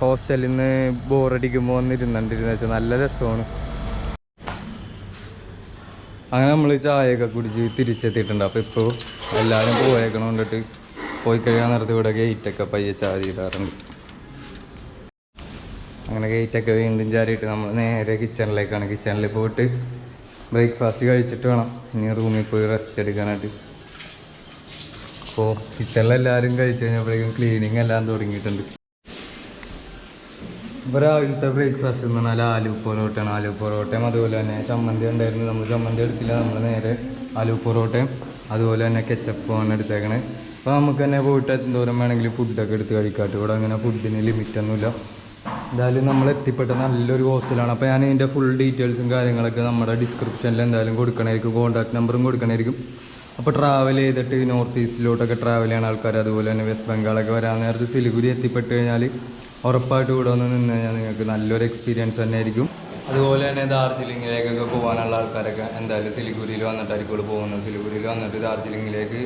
ഹോസ്റ്റലിൽ നിന്ന് ബോറടിക്കുമ്പോൾ വന്നിരുന്നുണ്ടിരുന്ന വെച്ചാൽ നല്ല രസമാണ്. അങ്ങനെ നമ്മൾ ചായയൊക്കെ കുടിച്ച് തിരിച്ചെത്തിയിട്ടുണ്ട്. അപ്പോൾ ഇപ്പോൾ എല്ലാവരും പോയേക്കണം കൊണ്ടിട്ട് പോയി കഴിയാൻ നേരത്തെ ഇവിടെ ഗേറ്റൊക്കെ പയ്യെ ചാരിയിടാറുണ്ട്. അങ്ങനെ ഗേറ്റൊക്കെ വീണ്ടും ചാരിയിട്ട് നമ്മൾ നേരെ കിച്ചണിലേക്കാണ് കിച്ചണിൽ പോയിട്ട് ബ്രേക്ക്ഫാസ്റ്റ് കഴിച്ചിട്ട് വേണം. ഇനി റൂമിൽ പോയി റെസ്റ്റ് എടുക്കാനായിട്ട്. അപ്പോൾ കിച്ചണിൽ എല്ലാവരും കഴിച്ചു കഴിഞ്ഞപ്പോഴേക്കും ക്ലീനിങ് എല്ലാം തുടങ്ങിയിട്ടുണ്ട്. ഇപ്പോൾ രാവിലത്തെ ബ്രേക്ക്ഫാസ്റ്റ് എന്ന് പറഞ്ഞാൽ ആലു പൊറോട്ടയാണ്. ആലു പൊറോട്ടയും അതുപോലെ തന്നെ ചമ്മന്തി ഉണ്ടായിരുന്നു. നമ്മൾ ചമ്മന്തി എടുത്തില്ല നമ്മൾ നേരെ ആലു പൊറോട്ടയും അതുപോലെ തന്നെ കെച്ചപ്പുമാണ് എടുത്തേക്കണേ. അപ്പോൾ നമുക്ക് തന്നെ പോയിട്ട് എന്തോരം വേണമെങ്കിലും ഫുഡൊക്കെ എടുത്ത് കഴിക്കാട്ട്. ഇവിടെ അങ്ങനെ ഫുഡിന് ലിമിറ്റൊന്നുമില്ല എന്തായാലും നമ്മൾ എത്തിപ്പെട്ട നല്ലൊരു ഹോസ്റ്റലാണ് അപ്പോൾ ഞാൻ ഇതിന്റെ ഫുൾ ഡീറ്റെയിൽസും കാര്യങ്ങളൊക്കെ നമ്മുടെ ഡിസ്ക്രിപ്ഷനിൽ എന്തായാലും കൊടുക്കണമായിരിക്കും കോൺടാക്ട് നമ്പറും കൊടുക്കണമായിരിക്കും അപ്പോൾ ട്രാവൽ ചെയ്തിട്ട് നോർത്ത് ഈസ്റ്റിലോട്ടൊക്കെ ട്രാവൽ ചെയ്യുന്ന ആൾക്കാർ അതുപോലെ തന്നെ വെസ്റ്റ് ബംഗാളൊക്കെ വരാൻ നേരത്ത് സിലിഗുരി എത്തിപ്പെട്ട് കഴിഞ്ഞാൽ ഉറപ്പായിട്ട് ഇവിടെ വന്ന് നിന്ന് കഴിഞ്ഞാൽ നിങ്ങൾക്ക് നല്ലൊരു എക്സ്പീരിയൻസ് തന്നെ ആയിരിക്കും. അതുപോലെ തന്നെ ദാർജിലിങ്ങിലേക്കൊക്കെ പോകാനുള്ള ആൾക്കാരൊക്കെ എന്തായാലും സിലിഗുരിയിൽ വന്നിട്ടായിരിക്കും ഇവിടെ പോകുന്നത്. സിലിഗുരിയിൽ വന്നിട്ട് ദാർജിലിങ്ങിലേക്ക്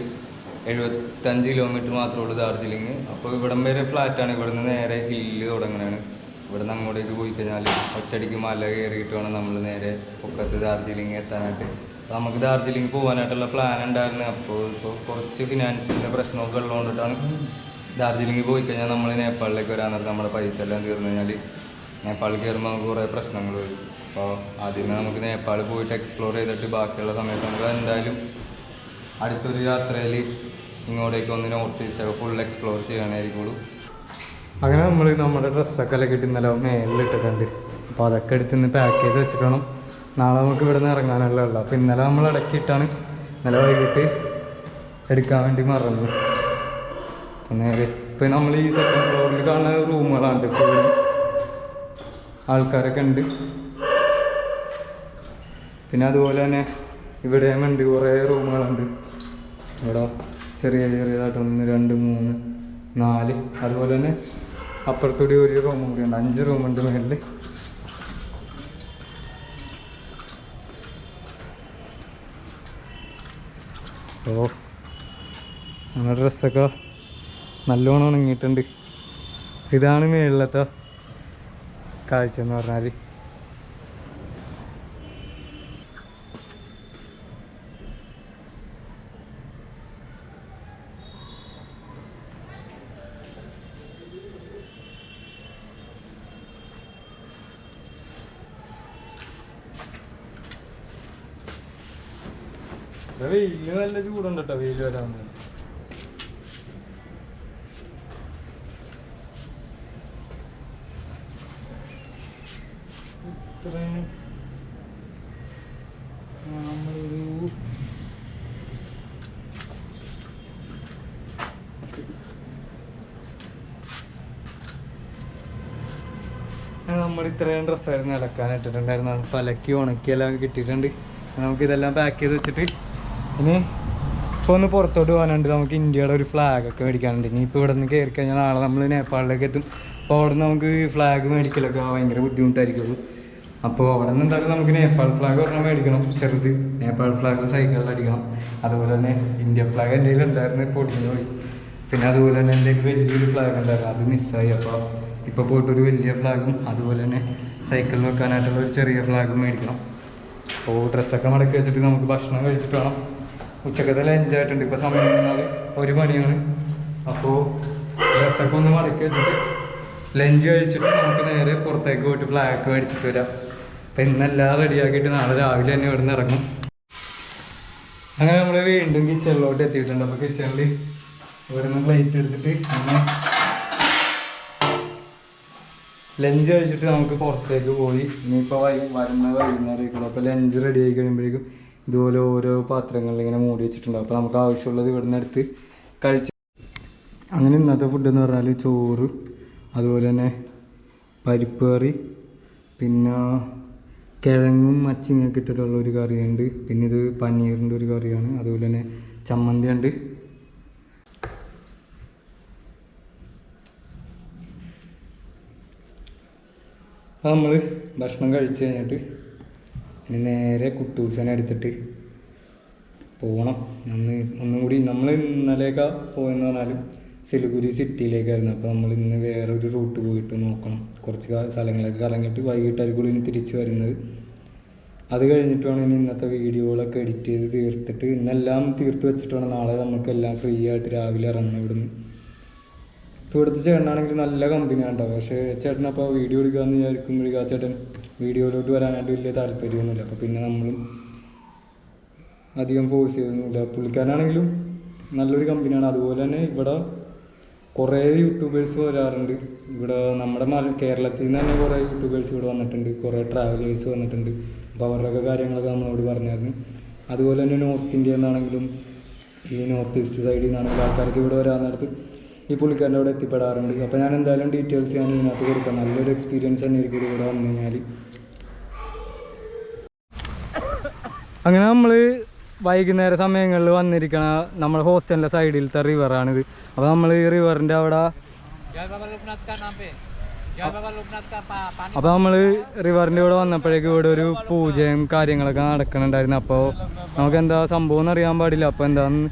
എഴുപത്തഞ്ച് കിലോമീറ്റർ മാത്രമേ ഉള്ളൂ ദാർജിലിംഗ്. അപ്പോൾ ഇവിടം വരെ ഫ്ലാറ്റാണ് ഇവിടുന്ന് നേരെ ഹില്ല് തുടങ്ങണതാണ്. നിന്ന് അങ്ങോട്ടേക്ക് പോയി കഴിഞ്ഞാൽ ഒറ്റയടിക്ക് മല കയറിയിട്ട് വേണം നമ്മൾ നേരെ പൊക്കത്ത് ദാർജിലിംഗ് എത്താനായിട്ട്. അപ്പോൾ നമുക്ക് ദാർജിലിംഗ് പോകാനായിട്ടുള്ള പ്ലാൻ ഉണ്ടായിരുന്നു. അപ്പോൾ ഇപ്പോൾ കുറച്ച് ഫിനാൻഷ്യലിന്റെ പ്രശ്നമൊക്കെ ഉള്ളതുകൊണ്ടിട്ടാണ് ദാർജിലിംഗ് പോയി കഴിഞ്ഞാൽ നമ്മൾ നേപ്പാളിലേക്ക് വരാൻ നേരത്തെ നമ്മുടെ പൈസ എല്ലാം തീർന്നു കഴിഞ്ഞാൽ നേപ്പാളിൽ കയറുമ്പോൾ നമുക്ക് കുറേ പ്രശ്നങ്ങൾ വരും. അപ്പോൾ ആദ്യമേ നമുക്ക് നേപ്പാൾ പോയിട്ട് എക്സ്പ്ലോർ ചെയ്തിട്ട് ബാക്കിയുള്ള സമയത്ത് നമുക്ക് എന്തായാലും അടുത്തൊരു യാത്രയിൽ ഇങ്ങോട്ടേക്ക് ഒന്ന് നോർത്ത് ഈസ്റ്റൊക്കെ ഫുൾ എക്സ്പ്ലോർ ചെയ്യാനായിരിക്കുള്ളൂ. അങ്ങനെ നമ്മൾ നമ്മുടെ ഡ്രസ്സൊക്കെ എല്ലാം കിട്ടി ഇന്നലെ മേലിലിട്ടിട്ടുണ്ട് അപ്പോൾ അതൊക്കെ എടുത്ത് പാക്ക് ചെയ്ത് വെച്ചിട്ട് വേണം നാളെ നമുക്ക് ഇവിടെ നിന്ന് ഇറങ്ങാനല്ലേ ഉള്ളു. അപ്പോൾ ഇന്നലെ നമ്മൾ ഇടയ്ക്കിട്ടാണ് ഇന്നലെ വൈകിട്ട് എടുക്കാൻ വേണ്ടി മറന്നു. പിന്നെ നേരെ ഇപ്പം നമ്മൾ ഈ സെക്കൻഡ് ഫ്ലോറിൽ കാണുന്ന റൂമുകളാണ് ഇപ്പോൾ ആൾക്കാരൊക്കെ ഉണ്ട്. പിന്നെ അതുപോലെ തന്നെ ഇവിടെയും ഉണ്ട് കുറേ റൂമുകളുണ്ട്. ഇവിടെ ചെറിയ ചെറിയതായിട്ട് ഒന്ന് രണ്ട് മൂന്ന് നാല്. അതുപോലെ തന്നെ അപ്പുറത്തൂടി ഒരു റൂമും കൂടി ഉണ്ട്. അഞ്ച് റൂമുണ്ട് മേളിൽ ഓ നമ്മുടെ ഡ്രസ്സൊക്കെ നല്ലോണം ഉണങ്ങിയിട്ടുണ്ട്. ഇതാണ് മേളിലത്തെ കാഴ്ച എന്ന് പറഞ്ഞാൽ വെയിൽ നല്ല ചൂടുണ്ട് കേട്ടോ വെയിൽ വരാൻ നമ്മൾ ഇത്രയും ഡ്രസ്സായിരുന്നു ഇളക്കാൻ ഇട്ടിട്ടുണ്ടായിരുന്നു അത് പലക്കി ഉണക്കി എല്ലാം കിട്ടിയിട്ടുണ്ട് നമുക്കിതെല്ലാം പാക്ക് ചെയ്ത് വെച്ചിട്ട് ഇനി ഇപ്പോൾ ഒന്ന് പുറത്തോട്ട് പോകാനുണ്ട്. നമുക്ക് ഇന്ത്യയുടെ ഒരു ഫ്ലാഗ് ഒക്കെ മേടിക്കാനുണ്ട്. ഇനി ഇപ്പോൾ ഇവിടെ നിന്ന് കയറി കഴിഞ്ഞാൽ നാളെ നമ്മൾ നേപ്പാളിലേക്ക് എത്തും. അപ്പോൾ അവിടെ നിന്ന് നമുക്ക് ഫ്ലാഗ് മേടിക്കലൊക്കെ ഭയങ്കര ബുദ്ധിമുട്ടായിരിക്കുള്ളൂ അപ്പോൾ അവിടെ നിന്ന് എന്തായാലും നമുക്ക് നേപ്പാൾ ഫ്ലാഗ് ഒരെണ്ണം മേടിക്കണം. ചെറുത് നേപ്പാൾ ഫ്ലാഗ് സൈക്കിളിൽ അടിക്കണം. അതുപോലെ തന്നെ ഇന്ത്യ ഫ്ലാഗ് എന്റെ ഉണ്ടായിരുന്നു പൊടിഞ്ഞു പോയി. പിന്നെ അതുപോലെ തന്നെ എന്റെ വലിയൊരു ഫ്ലാഗ് ഉണ്ടായിരുന്നു. അത് മിസ്സായി അപ്പോൾ ഇപ്പോൾ പോയിട്ട് ഒരു വലിയ ഫ്ലാഗും അതുപോലെ തന്നെ സൈക്കിളിൽ വെക്കാനായിട്ടുള്ള ഒരു ചെറിയ ഫ്ലാഗും മേടിക്കണം. അപ്പോൾ ഡ്രസ്സൊക്കെ മടക്കി വെച്ചിട്ട് നമുക്ക് ഭക്ഷണം കഴിച്ചിട്ട് വേണം. ഉച്ചക്കത്തെ ലഞ്ച് ഇപ്പോൾ സമയം പറഞ്ഞാൽ ഒരു മണിയാണ്. അപ്പോൾ ഡ്രസ്സൊക്കെ ഒന്ന് മടക്കി വെച്ചിട്ട് ലഞ്ച് കഴിച്ചിട്ട് നമുക്ക് നേരെ പുറത്തേക്ക് പോയിട്ട് ഫ്ലാഗ് മേടിച്ചിട്ട് വരാം. അപ്പം ഇന്നെല്ലാം റെഡിയാക്കിയിട്ട് നാളെ രാവിലെ തന്നെ ഇവിടെ നിന്ന് ഇറങ്ങും. അങ്ങനെ നമ്മൾ വീണ്ടും കിച്ചണിലോട്ട് എത്തിയിട്ടുണ്ട്. അപ്പോൾ കിച്ചണിൽ ഇവിടെ നിന്ന് പ്ലേറ്റ് എടുത്തിട്ട് അങ്ങനെ ലഞ്ച് കഴിച്ചിട്ട് നമുക്ക് പുറത്തേക്ക് പോയി. ഇനിയിപ്പോൾ വൈ വരുന്ന വൈകുന്നേരം അപ്പോൾ ലഞ്ച് റെഡി ആയി കഴിയുമ്പോഴേക്കും ഇതുപോലെ ഓരോ പാത്രങ്ങളിൽ ഇങ്ങനെ മൂടി വെച്ചിട്ടുണ്ട്. അപ്പോൾ നമുക്ക് ആവശ്യമുള്ളത് ഇവിടെ നിന്ന് എടുത്ത് കഴിച്ച് അങ്ങനെ ഇന്നത്തെ ഫുഡ് എന്ന് പറഞ്ഞാൽ ചോറ് അതുപോലെ തന്നെ പരിപ്പ് കറി പിന്നെ കിഴങ്ങും മച്ചിങ്ങൊക്കെ ഇട്ടിട്ടുള്ള ഒരു കറിയുണ്ട്. പിന്നെ ഇത് പനീറിന്റെ ഒരു കറിയാണ്. അതുപോലെ തന്നെ ചമ്മന്തി ഉണ്ട് നമ്മൾ ഭക്ഷണം കഴിച്ച് കഴിഞ്ഞിട്ട് ഇനി നേരെ കുട്ടൂസനെ എടുത്തിട്ട് പോകണം അന്ന് ഒന്നും കൂടി നമ്മൾ ഇന്നലെയൊക്കെ പോയെന്ന് പറഞ്ഞാലും സിലിഗുരി സിറ്റിയിലേക്കായിരുന്നു. അപ്പോൾ നമ്മൾ ഇന്ന് വേറെ ഒരു റൂട്ട് പോയിട്ട് നോക്കണം. കുറച്ച് സ്ഥലങ്ങളൊക്കെ കറങ്ങിയിട്ട് വൈകിട്ടായിരിക്കും ഇനി തിരിച്ച് വരുന്നത്. അത് കഴിഞ്ഞിട്ട് ഇനി ഇന്നത്തെ വീഡിയോകളൊക്കെ എഡിറ്റ് ചെയ്ത് തീർത്തിട്ട് ഇന്നെല്ലാം തീർത്ത് വെച്ചിട്ട് വേണം നാളെ നമുക്കെല്ലാം ഫ്രീ ആയിട്ട് രാവിലെ ഇറങ്ങണം ഇവിടുന്ന്. ഇപ്പോൾ ഇവിടുത്തെ ചേട്ടനാണെങ്കിൽ നല്ല കമ്പനിയാണ് കേട്ടോ പക്ഷേ ചേട്ടനപ്പോൾ വീഡിയോ എടുക്കാമെന്ന് വിചാരിക്കുമ്പോഴേക്കും ആ ചേട്ടൻ വീഡിയോയിലോട്ട് വരാനായിട്ട് വലിയ താല്പര്യമൊന്നുമില്ല. അപ്പോൾ പിന്നെ നമ്മളും അധികം ഫോഴ്സ് ചെയ്തൊന്നുമില്ല. പുള്ളിക്കാരനാണെങ്കിലും നല്ലൊരു കമ്പനിയാണ് അതുപോലെ തന്നെ ഇവിടെ കുറേ യൂട്യൂബേഴ്സ് വരാറുണ്ട്. ഇവിടെ നമ്മുടെ കേരളത്തിൽ നിന്ന് തന്നെ കുറേ യൂട്യൂബേഴ്സ് ഇവിടെ വന്നിട്ടുണ്ട്. കുറേ ട്രാവലേഴ്സ് വന്നിട്ടുണ്ട്. അപ്പോൾ അവരുടെയൊക്കെ കാര്യങ്ങളൊക്കെ നമ്മളോട് പറഞ്ഞായിരുന്നു. അതുപോലെ തന്നെ നോർത്ത് ഇന്ത്യയിൽ നിന്നാണെങ്കിലും ഈ നോർത്ത് ഈസ്റ്റ് സൈഡിൽ നിന്നാണെങ്കിലും ആൾക്കാർക്ക് ഇവിടെ വരാൻ നേരത്ത് ഈ പുള്ളിക്കാരന്റെ അവിടെ എത്തിപ്പെടാറുണ്ട്. അപ്പോൾ ഞാൻ എന്തായാലും ഡീറ്റെയിൽസ് ഞാൻ ഇതിനകത്ത് കൊടുക്കാം. നല്ലൊരു എക്സ്പീരിയൻസ് തന്നെ ആയിരിക്കും ഇവിടെ വന്നു കഴിഞ്ഞാൽ അങ്ങനെ നമ്മൾ വൈകുന്നേര സമയങ്ങളിൽ വന്നിരിക്കണ നമ്മുടെ ഹോസ്റ്റലിന്റെ സൈഡിലത്തെ റിവറാണിത് അപ്പോൾ നമ്മൾ ഈ റിവറിന്റെ അവിടെ അപ്പോൾ നമ്മൾ റിവറിന്റെ ഇവിടെ വന്നപ്പോഴേക്കും ഇവിടെ ഒരു പൂജയും കാര്യങ്ങളൊക്കെ നടക്കുന്നുണ്ടായിരുന്നു അപ്പോൾ നമുക്ക് എന്താ സംഭവം അറിയാൻ പാടില്ല. അപ്പോൾ എന്താന്ന്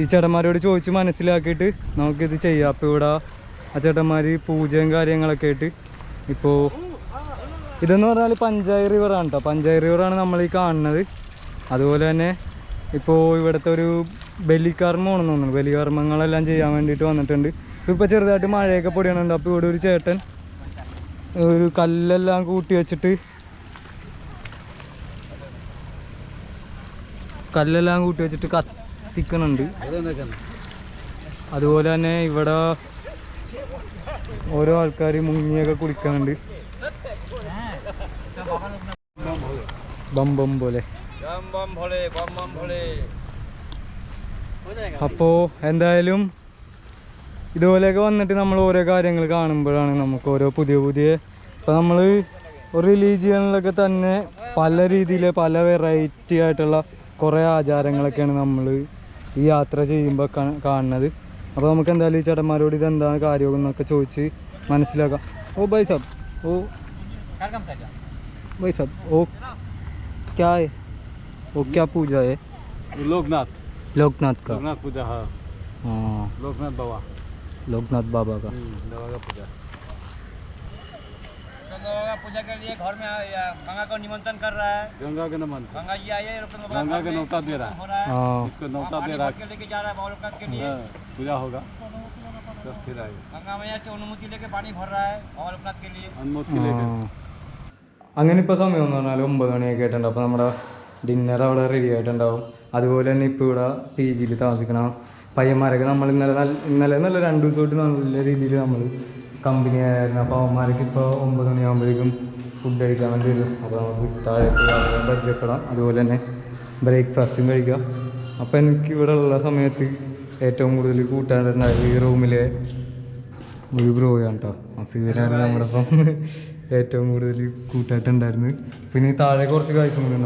ഈ ചേട്ടന്മാരോട് ചോദിച്ച് മനസ്സിലാക്കിയിട്ട് നമുക്കിത് ചെയ്യാം. അപ്പോൾ ഇവിടെ ആ ചേട്ടന്മാർ പൂജയും കാര്യങ്ങളൊക്കെ ആയിട്ട് ഇപ്പോൾ ഇതെന്ന് പറഞ്ഞാൽ പഞ്ചായത്ത് റിവറാണ് കേട്ടോ പഞ്ചായത്ത് റിവറാണ് നമ്മൾ ഈ കാണുന്നത്. അതുപോലെ തന്നെ ഇപ്പോൾ ഇവിടുത്തെ ഒരു ബലികർമ്മം ആണെന്ന് തോന്നുന്നു. ബലികർമ്മങ്ങളെല്ലാം ചെയ്യാൻ വേണ്ടിയിട്ട് വന്നിട്ടുണ്ട്. ഇപ്പോൾ ചെറുതായിട്ട് മഴയൊക്കെ പൊടിയണുണ്ട്. അപ്പോൾ ഇവിടെ ഒരു ചേട്ടൻ ഒരു കല്ലെല്ലാം കൂട്ടി വെച്ചിട്ട് കല്ലെല്ലാം കൂട്ടി വെച്ചിട്ട് കത്തിക്കണുണ്ട്. അതുപോലെ തന്നെ ഇവിടെ ഓരോ ആൾക്കാർ മുങ്ങിയൊക്കെ കുടിക്കുന്നുണ്ട് ബം ബം പോലെ. അപ്പോ എന്തായാലും ഇതുപോലെയൊക്കെ വന്നിട്ട് നമ്മൾ ഓരോ കാര്യങ്ങൾ കാണുമ്പോഴാണ് നമുക്ക് ഓരോ പുതിയ പുതിയ ഇപ്പോൾ നമ്മൾ റിലീജിയനിലൊക്കെ തന്നെ പല രീതിയിൽ പല വെറൈറ്റി ആയിട്ടുള്ള കുറേ ആചാരങ്ങളൊക്കെയാണ് നമ്മൾ ഈ യാത്ര ചെയ്യുമ്പോൾ കാണുന്നത്. അപ്പോൾ നമുക്ക് എന്തായാലും ഈ ചേട്ടന്മാരോട് ഇതെന്താണ് കാര്യമെന്നൊക്കെ ചോദിച്ച് മനസ്സിലാക്കാം. ഓ ബൈ സാബ് ഓ. ബൈ സാബ് ഓ. क्या है? वो क्या पूजा है? लोकनाथ। लोकनाथ का। लोकनाथ पूजा हाँ। हाँ। लोकनाथ बाबा। लोकनाथ बाबा का। बाबा का पूजा। पूजा के लिए घर में गंगा को निमंत्रण कर रहा है। गंगा के नमन गंगा जी आइए गंगा के नौता दे रहा है। हो रहा है। हाँ। इसको नौता दे रहा भर लेके जा रहा है के लिए। हाँ, पूजा होगा। तो फिर आएगा। गंगा मैया से अनुमति लेके पानी भर रहा है के लिए। अनुमति लेकर അങ്ങനെ ഇപ്പോൾ സമയം എന്ന് പറഞ്ഞാൽ ഒമ്പത് മണിയൊക്കെ ആയിട്ടുണ്ട്. അപ്പോൾ നമ്മുടെ ഡിന്നർ അവിടെ റെഡി ആയിട്ടുണ്ടാവും. അതുപോലെ തന്നെ ഇപ്പോൾ ഇവിടെ പി ജിയിൽ താമസിക്കണ പയ്യന്മാരൊക്കെ നമ്മൾ ഇന്നലെ നല്ല ഇന്നലെ നല്ല രണ്ട് ദിവസമായിട്ട് നല്ല രീതിയിൽ നമ്മൾ കമ്പനി ആയിരുന്നു. അപ്പോൾ അവന്മാർക്ക് ഇപ്പോൾ ഒമ്പത് മണിയാകുമ്പോഴേക്കും ഫുഡ് കഴിക്കാൻ വേണ്ടി വരും. അപ്പോൾ നമുക്ക് താഴേക്ക് അവരെ പരിചയപ്പെടാം. അതുപോലെ തന്നെ ബ്രേക്ക്ഫാസ്റ്റും കഴിക്കാം. അപ്പോൾ എനിക്ക് ഇവിടെ ഉള്ള സമയത്ത് ഏറ്റവും കൂടുതൽ കൂട്ടാനുണ്ടായത് ഈ റൂമിലെ ഒരു ബ്രോയാണ് കേട്ടോ അപ്പോൾ ഇവരാണ് നമ്മുടെ ഒപ്പം ഏറ്റവും കൂടുതൽ കൂട്ടായിട്ടുണ്ടായിരുന്നു പിന്നെ ഈ താഴെ കുറച്ച് കാഴ്ച ഉണ്ട്.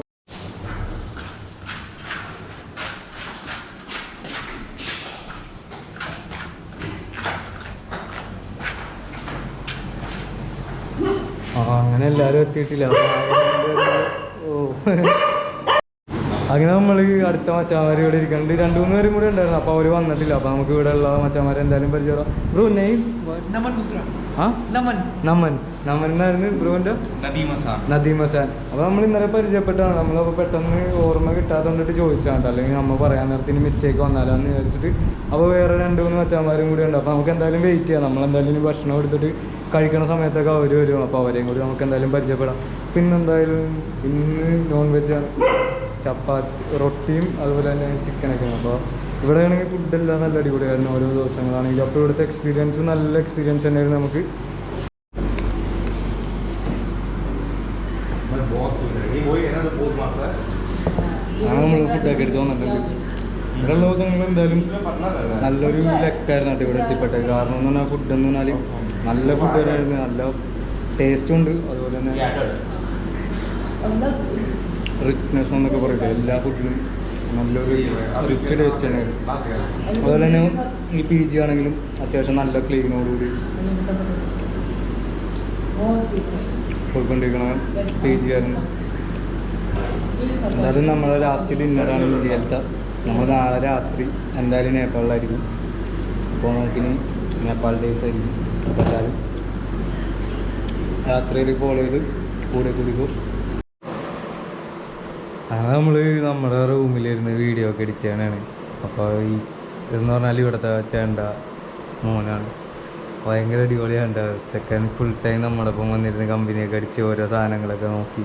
അങ്ങനെ എല്ലാവരും എത്തിയിട്ടില്ല. അങ്ങനെ നമ്മൾ അടുത്ത മച്ചാമാർ ഇവിടെ ഇരിക്കണ്ട് രണ്ട് മൂന്ന് പേരും കൂടെ ഉണ്ടായിരുന്നു. അപ്പോൾ അവർ വന്നിട്ടില്ല. അപ്പോൾ നമുക്ക് ഇവിടെ ഉള്ള മച്ചാമാരെ എന്തായാലും പരിചയം ബ്രോ നമൻ നമൻ എന്നായിരുന്നു ബ്രോന്റെ നദീമസാൻ അപ്പൊ നമ്മൾ ഇന്നലെ പരിചയപ്പെട്ടാണ്. നമ്മളപ്പോ പെട്ടെന്ന് ഓർമ്മ കിട്ടാത്തോണ്ടിട്ട് ചോദിച്ചാണ്ട് അല്ലെങ്കിൽ നമ്മൾ പറയാൻ നേരത്തിന് മിസ്റ്റേക്ക് വന്നാലോ എന്ന് വിചാരിച്ചിട്ട്. അപ്പൊ വേറെ രണ്ട് മൂന്ന് അച്ഛന്മാരും കൂടി ഉണ്ട്. അപ്പൊ നമുക്ക് എന്തായാലും വെയിറ്റ് ചെയ്യാം. നമ്മൾ എന്തായാലും ഭക്ഷണം എടുത്തിട്ട് കഴിക്കണ സമയത്തൊക്കെ അവർ വരും. അപ്പോൾ അവരെയും കൂടി നമുക്ക് എന്തായാലും പരിചയപ്പെടാം. പിന്നെന്തായാലും ഇന്ന് നോൺ വെജാണ് ചപ്പാത്തി റൊട്ടിയും അതുപോലെ തന്നെ ചിക്കനൊക്കെ അപ്പോൾ ഇവിടെ ആണെങ്കിൽ ഫുഡെല്ലാം നല്ല അടിപൊളിയായിരുന്നു. ഓരോ ദിവസങ്ങളാണെങ്കിൽ അപ്പോൾ ഇവിടുത്തെ എക്സ്പീരിയൻസ് നല്ല എക്സ്പീരിയൻസ് തന്നെയായിരുന്നു നമുക്ക് എന്തായാലും നല്ലൊരു ലക്കായിരുന്നു കേട്ടോ ഇവിടെ എത്തിപ്പെട്ടത്. കാരണം എന്ന് പറഞ്ഞാൽ ഫുഡ് എന്ന് പറഞ്ഞാൽ നല്ല ഫുഡ് തന്നെയായിരുന്നു. നല്ല ടേസ്റ്റും ഉണ്ട്. അതുപോലെ തന്നെ റിച്ച്നെസ് എന്നൊക്കെ പറയട്ടെ. എല്ലാ ഫുഡിലും നല്ലൊരു റിച്ച് ടേസ്റ്റ് തന്നെയായിരുന്നു. അതുപോലെ തന്നെ ഈ പി ജി ആണെങ്കിലും അത്യാവശ്യം നല്ല ക്ലീനോടുകൂടി പോയിക്കൊണ്ടിരിക്കണ പി ജി ആയിരുന്നു എന്തായാലും നമ്മളെ ലാസ്റ്റ് ഡിന്നറാണ് ഇന്ത്യയിലത്തെ. നമ്മൾ നാളെ രാത്രി എന്തായാലും നേപ്പാളിലായിരിക്കും. അപ്പോൾ നമുക്കിനി നേപ്പാൾ ഡേയ്സ് ആയിരിക്കും. അപ്പോൾ എല്ലാവരും രാത്രിയിൽ ഫോളോ ചെയ്ത് കൂടെ കുടിക്കും. അങ്ങനെ നമ്മൾ നമ്മുടെ റൂമിലിരുന്ന് വീഡിയോ ഒക്കെ എഡിറ്റ് ചെയ്യാനാണ്. അപ്പോൾ ഈ എന്ന് പറഞ്ഞാൽ ഇവിടുത്തെ ചേണ്ട മോനാണ്. ഭയങ്കര അടിപൊളിയാണ് ചെക്കൻ ഫുൾ ടൈം നമ്മുടെ ഒപ്പം വന്നിരുന്ന് കമ്പനിയൊക്കെ അടിച്ച് ഓരോ സാധനങ്ങളൊക്കെ നോക്കി.